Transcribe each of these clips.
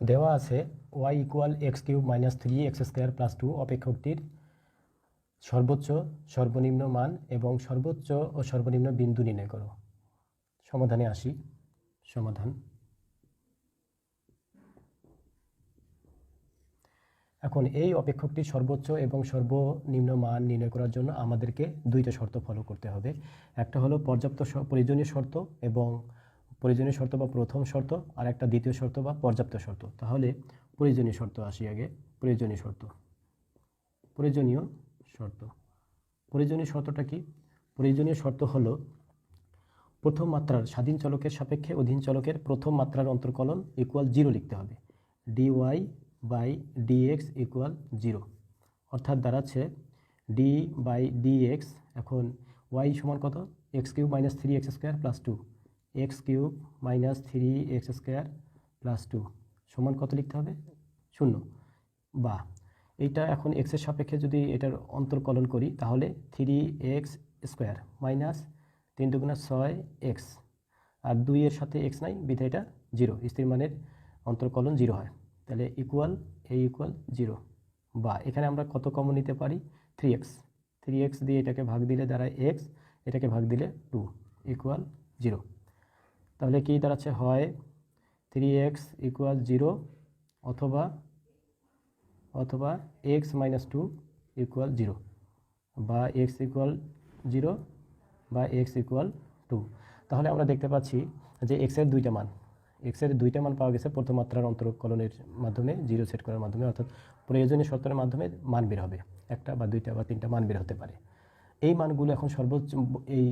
দেওয়া আছে y equal x cube minus three x square plus two অপেক্ষকটির সর্বোচ্চ, সর্বনিম্ন মান এবং সর্বোচ্চ ও সর্বনিম্ন বিন্দু নির্ণয় করো। সমাধানে আসি। সমাধান। এখন এই অপেক্ষকটির সর্বোচ্চ এবং সর্বনিম্ন মান নির্ণয় করার জন্য আমাদেরকে দুইটা শর্ত ফলো করতে হবে। একটা হলো পর্যাপ্ত প্রয়োজনীয় শর্ত এবং প্রয়োজনীয় শর্ত বা প্রথম শর্ত, আর একটা দ্বিতীয় শর্ত বা পর্যাপ্ত শর্ত। তাহলে প্রয়োজনীয় শর্ত আসি আগে। প্রয়োজনীয় শর্ত। প্রয়োজনীয় শর্ত। প্রয়োজনীয় শর্তটা কি? প্রয়োজনীয় শর্ত হলো প্রথম মাত্রার স্বাধীন চলকের সাপেক্ষে অধীন চলকের প্রথম মাত্রার অন্তর্কলন ইকুয়াল জিরো লিখতে হবে। D y by d x equal zero অর্থাৎ দাঁড়াচ্ছে ডি বাই ডি এক্স এখন ওয়াই সমান কত? X cube minus three x square plus two x cube minus three x square plus two সমান কত লিখতে হবে? শূন্য। বা এইটা এখন এক্সের সাপেক্ষে যদি এটার অন্তর্কলন করি, তাহলে থ্রি এক্স স্কোয়ার মাইনাস তিন দুগুণা ছয় এক্স আর দুইয়ের সাথে এক্স নাই বিধে এটা জিরো। স্থির মানের অন্তর্কলন জিরো হয়। তাহলে ইকুয়াল এ ইকুয়াল জিরো বা এখানে আমরা কত কমন নিতে পারি? থ্রি এক্স থ্রি এক্স দিয়ে এটাকে ভাগ দিলে দাঁড়ায় এক্স এটাকে ভাগ দিলে টু ইকুয়াল জিরো তাহলে কি দাঁড়াচ্ছে? হয় থ্রি এক্স ইকুয়াল জিরো অথবা অথবা x minus two equal zero বা এক্স ইকুয়াল জিরো বা এক্স ইকুয়াল টু তাহলে আমরা দেখতে পাচ্ছি যে এক্সের দুইটা মান এক্সের দুইটা মান পাওয়া গেছে প্রথম মাত্রার অন্তরকলনের মাধ্যমে জিরো সেট করার মাধ্যমে, অর্থাৎ প্রয়োজনীয় শর্তের মাধ্যমে মান বের হবে। একটা বা দুইটা বা তিনটা মান বের হতে পারে। এই মানগুলো এখন সর্বোচ্চ, এই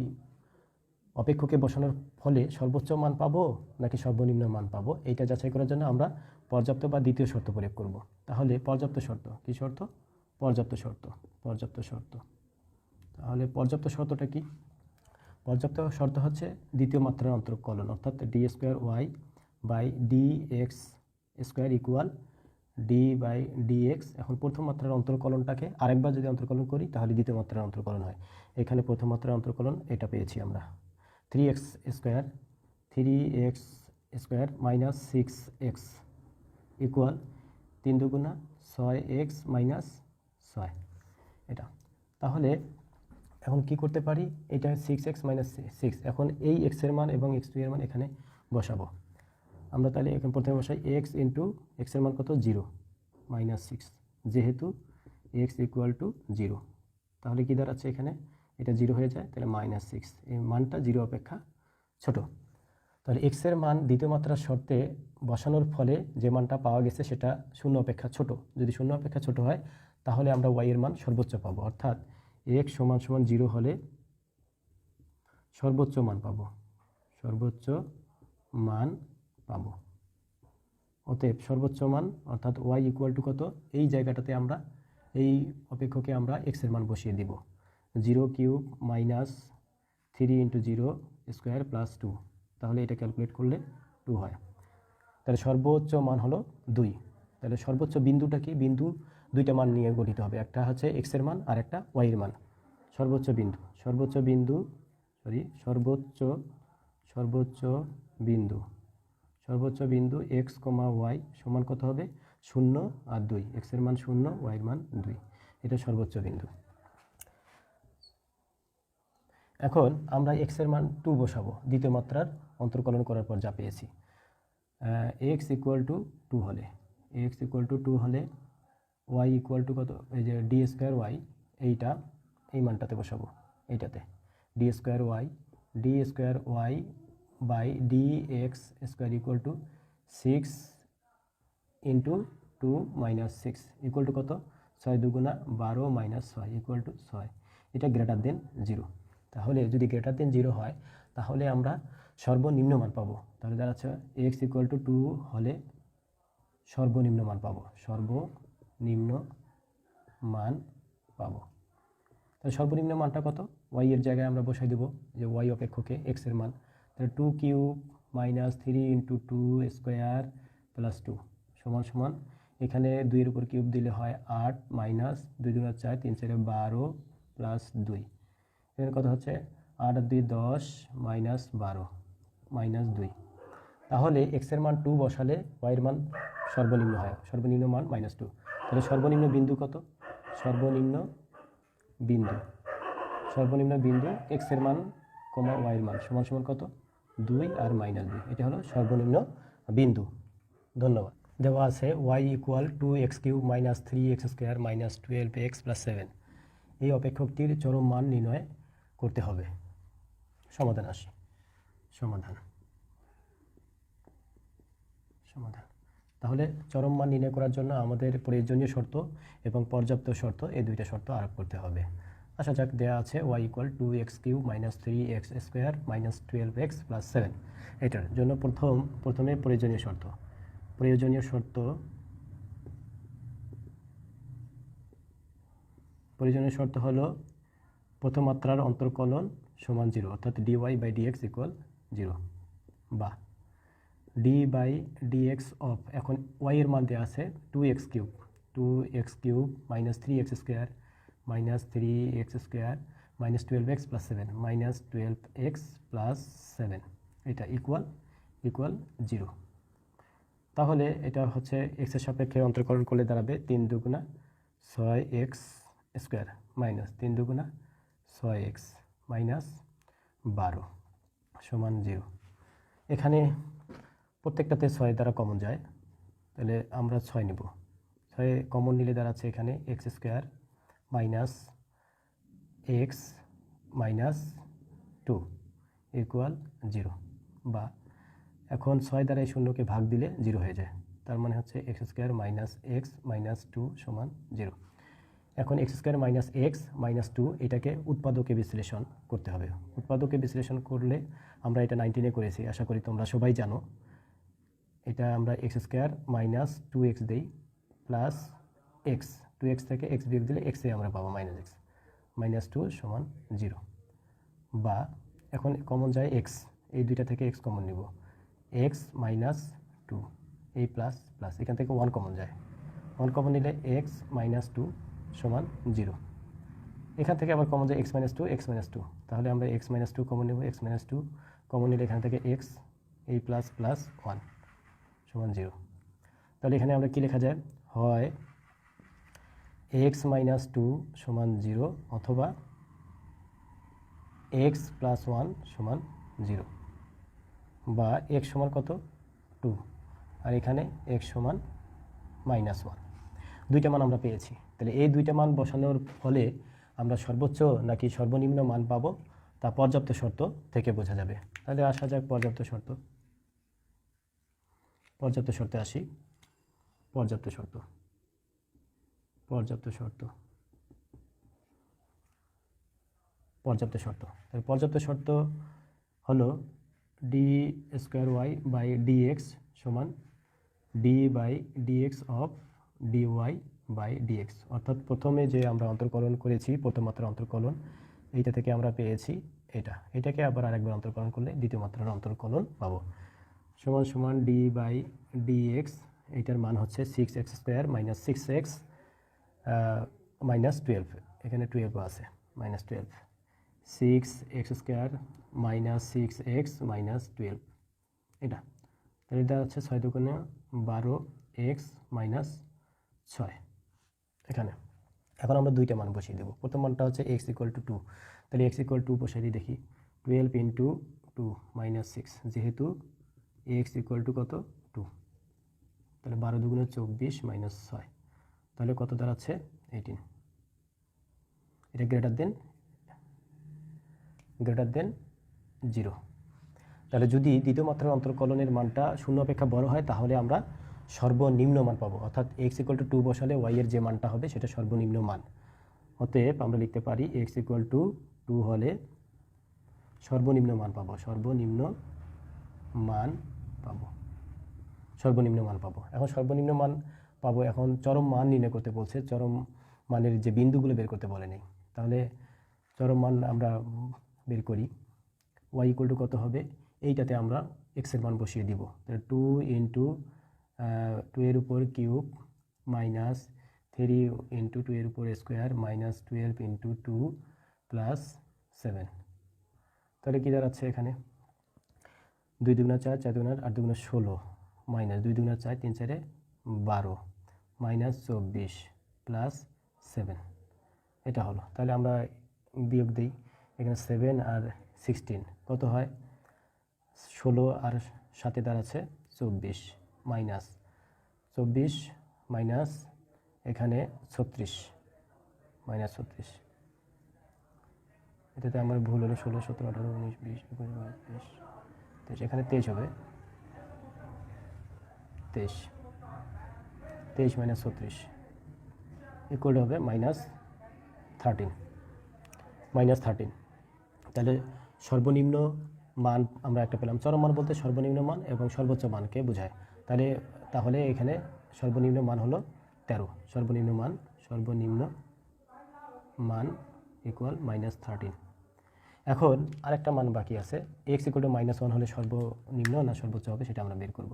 অপেক্ষকে বসানোর ফলে সর্বোচ্চ মান পাবো নাকি সর্বনিম্ন মান পাবো? এইটা যাচাই করার জন্য আমরা পর্যাপ্ত বা দ্বিতীয় শর্ত প্রয়োগ করব। তাহলে পর্যাপ্ত শর্ত। কি শর্ত? পর্যাপ্ত শর্ত। পর্যাপ্ত শর্ত। তাহলে পর্যাপ্ত শর্তটা কি? পর্যাপ্ত শর্ত হচ্ছে দ্বিতীয় মাত্রার অন্তর্কলন, অর্থাৎ d square y by d x square equal d by d x এখন প্রথম মাত্রার অন্তর্কলনটাকে আরেকবার যদি অন্তর্কলন করি, তাহলে দ্বিতীয় মাত্রার অন্তর্কলন হয়। এখানে প্রথম মাত্রার অন্তর্কলন এটা পেয়েছি আমরা। Three x square three x square minus six x equal তিন দুগুণা ছয় এক্স মাইনাস ছয়। এটা। তাহলে এখন কি করতে পারি? এটা সিক্স এক্স মাইনাস সিক্স এখন এই এক্সের মান এবং এক্স টু এর মান এখানে বসাবো। আমরা তাহলে এখন প্রথমে বসাই এক্স ইন্টু এক্সের মান কত? জিরো মাইনাস সিক্স যেহেতু এক্স ইকুয়াল টু জিরো তাহলে কী দাঁড়াচ্ছে এখানে? এটা জিরো হয়ে যায়, তাহলে মাইনাস সিক্স এই মানটা জিরো অপেক্ষা ছোট। তাহলে এক্সের মান দ্বিতীয় মাত্রার শর্তে বসানোর ফলে যে মানটা পাওয়া গেছে সেটা শূন্য অপেক্ষা ছোট। যদি শূন্য অপেক্ষা ছোট হয়, তাহলে আমরা ওয়াইয়ের মান সর্বোচ্চ পাবো। অর্থাৎ এক্স সমান সমান জিরো হলে সর্বোচ্চ মান পাবো। সর্বোচ্চ মান পাবো। অতএব সর্বোচ্চ মান, অর্থাৎ ওয়াই ইকুয়াল টু কত? এই জায়গাটাতে আমরা, এই অপেক্ষকে আমরা এক্সের মান বসিয়ে দিব। Zero cube minus three into zero square plus two. তাহলে এটা ক্যালকুলেট করলে টু হয়। তাহলে সর্বোচ্চ মান হলো দুই। তাহলে সর্বোচ্চ বিন্দুটা কি? বিন্দু দুইটা মান নিয়ে গঠিত হবে। একটা হচ্ছে এক্সের মান, আর একটা ওয়াইয়ের মান। সর্বোচ্চ বিন্দু সর্বোচ্চ বিন্দু সরি সর্বোচ্চ সর্বোচ্চ বিন্দু সর্বোচ্চ বিন্দু এক্স কমা ওয়াই সমান কত হবে? শূন্য আর দুই। এক্সের মান শূন্য ওয়াইয়ের মান দুই। এটা সর্বোচ্চ বিন্দু। এখন আমরা এক্সের মান টু বসাবো, দ্বিতীয় মাত্রার অন্তর্কলন করার পর যা পেয়েছি। এক্স ইকুয়াল টু টু হলে এক্স ইকুয়াল টু টু হলে ওয়াই ইকুয়াল টু কত? এই যে ডি স্কোয়ার ওয়াই এইটা, এই মানটাতে বসাবো, এইটাতে। D square y d square y by d x square equal to six into two minus six equal to কত? ছয় দুগুণা বারো মাইনাস ছয় ইকুয়াল টু ছয়। এটা গ্রেটার দেন জিরো তাহলে যদি গ্রেটার দেন জিরো হয়, তাহলে আমরা সর্বনিম্ন মান পাবো। তাহলে দাঁড়াচ্ছে এক্স ইকুয়াল টু টু হলে সর্বনিম্ন মান পাবো। সর্বনিম্ন মান পাবো। তাহলে সর্বনিম্ন মানটা কত? ওয়াই এর জায়গায় আমরা বসাই দেবো যে ওয়াই অপেক্ষকে এক্সের মান। তাহলে two cube minus three into two square plus two সমান সমান। এখানে দুইয়ের উপর কিউব দিলে হয় আট মাইনাস দুই দুই চার, তিন চারে বারো প্লাস দুই। এখানে কত হচ্ছে আট দুই দশ মাইনাস বারো, মাইনাস দুই। তাহলে এক্সের মান টু বসালে ওয়াই এর মান সর্বনিম্ন হয়, সর্বনিম্ন মান মাইনাস টু তাহলে সর্বনিম্ন বিন্দু কত? সর্বনিম্ন বিন্দু। সর্বনিম্ন বিন্দু এক্সের মান কমা ওয়াই এর মান সমান সমান কত? দুই আর মাইনাস দুই। এটা হলো সর্বনিম্ন বিন্দু। ধন্যবাদ। দেওয়া আছে y equal two x cube minus three x square minus twelve x plus seven এই অপেক্ষকটির চরম মান নির্ণয় করতে হবে। সমাধান আসি। সমাধান। সমাধান। তাহলে চরম মান নির্ণয় করার জন্য আমাদের প্রয়োজনীয় শর্ত এবং পর্যাপ্ত শর্ত এই দুইটা শর্ত আরোপ করতে হবে। আশা যাক দেওয়া আছে y equal two x cube minus three x square minus twelve x plus seven এটার জন্য প্রথম, প্রথমে প্রয়োজনীয় শর্ত। প্রয়োজনীয় শর্ত প্রয়োজনীয় শর্ত হলো প্রথম মাত্রার অন্তর্কলন সমান জিরো, অর্থাৎ d y by d x equal zero. বা d by d x of এখন ওয়াই এর মান দেওয়া আছে two x cube two x cube minus three x square minus three x square minus twelve x plus seven minus twelve x plus seven এটা equal equal zero তাহলে এটা হচ্ছে এক্সের সাপেক্ষে অন্তর্কলন করলে দাঁড়াবে তিন দুগুণা ছয় এক্স স্কোয়ার মাইনাস তিন দুগুণা ছয় এক্স মাইনাস বারো সমান জিরো। এখানে প্রত্যেকটাতে ছয় দ্বারা কমন যায়, তাহলে আমরা ছয় নিব। ছয় কমন নিলে দাঁড়াচ্ছে এখানে x square minus x minus two equal zero বা এখন ছয় দ্বারা এই শূন্যকে ভাগ দিলে জিরো হয়ে যায়। তার মানে হচ্ছে x square minus x minus two সমান জিরো। এখন x square minus x minus two এটাকে উৎপাদকে বিশ্লেষণ করতে হবে। উৎপাদকে বিশ্লেষণ করলে আমরা এটা নাইনটিনে করেছি, আশা করি তোমরা সবাই জানো। এটা আমরা x square minus two x দিই প্লাস এক্স টু এক্স থেকে এক্স বিয়োগ দিলে এক্সে আমরা পাবো মাইনাস এক্স মাইনাস টু সমান জিরো বা এখন কমন যায় এক্স এই দুইটা থেকে এক্স কমন নিব। এক্স মাইনাস টু এই প্লাস প্লাস এখান থেকে ওয়ান কমন যায়। ওয়ান কমন নিলে এক্স মাইনাস টু সমান জিরো। এখান থেকে আবার কমন যায় x minus two x minus two তাহলে আমরা এক্স মাইনাস টু কমন নেব এক্স মাইনাস টু কমন নিলে এখান থেকে এক্স এই প্লাস প্লাস ওয়ান সমান জিরো। তাহলে এখানে আমরা কী লেখা যায়? হয় এক্স মাইনাস টু সমান জিরো অথবা এক্স প্লাস ওয়ান সমান জিরো। বা এক্স সমান কত? টু আর এখানে এক্স সমান মাইনাস ওয়ান দুইটা মান আমরা পেয়েছি। তাহলে এই দুইটা মান বসানোর ফলে আমরা সর্বোচ্চ নাকি সর্বনিম্ন মান পাবো তা পর্যাপ্ত শর্ত থেকে বোঝা যাবে। তাহলে আসা যাক পর্যাপ্ত শর্ত। পর্যাপ্ত শর্তে আসি। পর্যাপ্ত শর্ত। পর্যাপ্ত শর্ত। পর্যাপ্ত শর্ত। তাহলে পর্যাপ্ত শর্ত হলো d square y by d x সমান d by d x of d y by d x অর্থাৎ প্রথমে যে আমরা অন্তর্কলন করেছি, প্রথম মাত্রার অন্তর্কলন, এইটা থেকে আমরা পেয়েছি এটা। এটাকে আবার আরেকবার অন্তর্কলন করলে দ্বিতীয় মাত্রার অন্তর্কলন পাবো। সমান সমান ডি বাই ডিএক্স এইটার মান হচ্ছে six x square minus six x minus twelve এখানে টুয়েলভও আছে minus twelve six x square minus six x minus twelve এটা। তাহলে এটা হচ্ছে ছয় দোকানে বারো এক্স মাইনাস ছয়। এখানে। এখন আমরা দুইটা মান বসিয়ে দেবো। প্রথম মানটা হচ্ছে এক্স ইকুয়াল টু টু তাহলে এক্স ইকুয়াল টু বসাই দিয়ে দেখি। Twelve into two minus six যেহেতু এক্স ইকুয়াল টু কত? টু তাহলে বারো দুগুণে চব্বিশ মাইনাস ছয়। তাহলে কত দাঁড়াচ্ছে? এইটিন এটা greater than greater than zero তাহলে যদি দ্বিতীয় মাত্রার অন্তর্কলনের মানটা শূন্য অপেক্ষা বড় হয়, তাহলে আমরা সর্বনিম্ন মান পাবো। অর্থাৎ এক্স ইকুয়াল টু টু বসালে ওয়াইয়ের যে মানটা হবে সেটা সর্বনিম্ন মান। অতএব আমরা লিখতে পারি এক্স ইকুয়াল টু টু হলে সর্বনিম্ন মান পাবো, সর্বনিম্ন মান পাবো। সর্বনিম্ন মান পাবো। এখন সর্বনিম্ন মান পাবো এখন চরম মান নির্ণয় করতে বলছে, চরম মানের যে বিন্দুগুলো বের করতে বলে নেই। তাহলে চরম মান আমরা বের করি। ওয়াই ইকুয়াল টু কত হবে? এইটাতে আমরা এক্সের মান বসিয়ে দিব। তাহলে টু ইন্টু টু এর উপর cube minus three into two এর উপর square minus twelve into two plus seven তাহলে কী দাঁড়াচ্ছে এখানে? দুই দুগুণা চার চার দুগুণা আট দুগুণা ষোলো। মাইনাস দুই দুগুণা চার, তিন চারে বারো। মাইনাস চব্বিশ প্লাস সেভেন এটা হলো। তাহলে আমরা বিয়োগ দিই। এখানে সেভেন আর সিক্সটিন কত হয়? ষোলো আর সাথে দাঁড়াচ্ছে চব্বিশ। মাইনাস চব্বিশ মাইনাস এখানে ছত্রিশ, মাইনাস ছত্রিশ। এটাতে আমার ভুল হলো ষোলো, সতেরো, আঠারো, উনিশ, বিশ, একুশ, বাইশ, তেইশ তেইশ। এখানে তেইশ হবে। তেইশ। তেইশ মাইনাস ছত্রিশ ইকুয়াল হবে মাইনাস থার্টিন মাইনাস থার্টিন তাহলে সর্বনিম্ন মান আমরা একটা পেলাম। চরম মান বলতে সর্বনিম্ন মান এবং সর্বোচ্চ মানকে বোঝায়। তাহলে তাহলে এখানে সর্বনিম্ন মান হলো তেরো। সর্বনিম্ন মান সর্বনিম্ন মান ইকুয়াল মাইনাস থার্টিন এখন আরেকটা মান বাকি আছে। X equal to minus one হলে সর্বনিম্ন না সর্বোচ্চ হবে সেটা আমরা বের করব।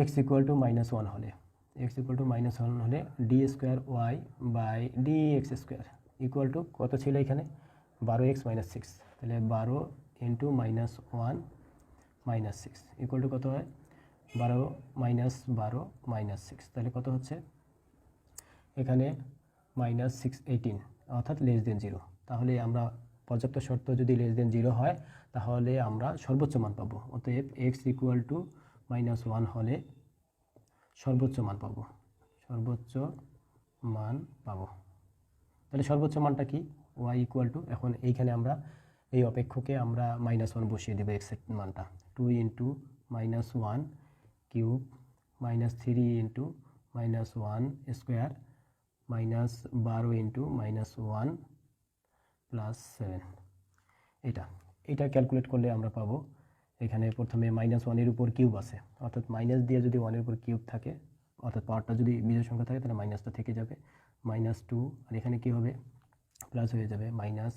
X equal to minus one হলে। X equal to minus one হলে d square y by d x square equal to কত ছিল এখানে? বারো এক্স মাইনাস সিক্স তাহলে বারো into minus one minus six equal to কত হয়? বারো মাইনাস বারো মাইনাস সিক্স, তাহলে কত হচ্ছে? এখানে মাইনাস সিক্স এইটিন, অর্থাৎ লেস দেন জিরো তাহলে আমরা পর্যাপ্ত শর্ত যদি লেস দেন জিরো হয়, তাহলে আমরা সর্বোচ্চ মান পাবো। অতএব x equal to minus one হলে সর্বোচ্চ মান পাবো। সর্বোচ্চ মান পাবো। তাহলে সর্বোচ্চ মানটা কি? ওয়াই ইকুয়াল টু এখন এইখানে আমরা, এই অপেক্ষকে আমরা মাইনাস ওয়ান বসিয়ে দেবো এক্সের মানটা। Two into minus one cube minus three into minus one square minus বারো into minus one plus seven এটা এটা ক্যালকুলেট করলে আমরা পাবো এখানে প্রথমে মাইনাস ওয়ানের উপর কিউব আছে। অর্থাৎ মাইনাস দিয়ে যদি ওয়ানের উপর কিউব থাকে, অর্থাৎ পাওয়ারটা যদি বিজয় সংখ্যা থাকে, তাহলে মাইনাসটা থেকে যাবে। মাইনাস টু আর এখানে কী হবে? প্লাস হয়ে যাবে। মাইনাস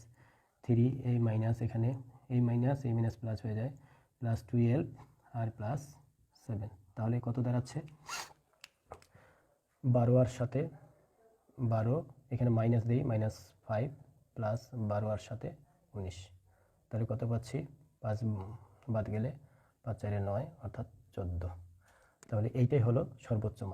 থ্রি এই মাইনাস এখানে, এই মাইনাস এই মাইনাস প্লাস হয়ে যায়। প্লাস টুয়েলভ আর প্লাস সেভেন তাহলে কত দাঁড়াচ্ছে? বারো আর সাথে বারো, এখানে মাইনাস দিই মাইনাস ফাইভ প্লাস বারো আর সাথে উনিশ। তাহলে কত পাচ্ছি? পাঁচ বাদ গেলে পাঁচ চারে নয়, অর্থাৎ চোদ্দ। তাহলে এইটাই হলো সর্বোচ্চ মান।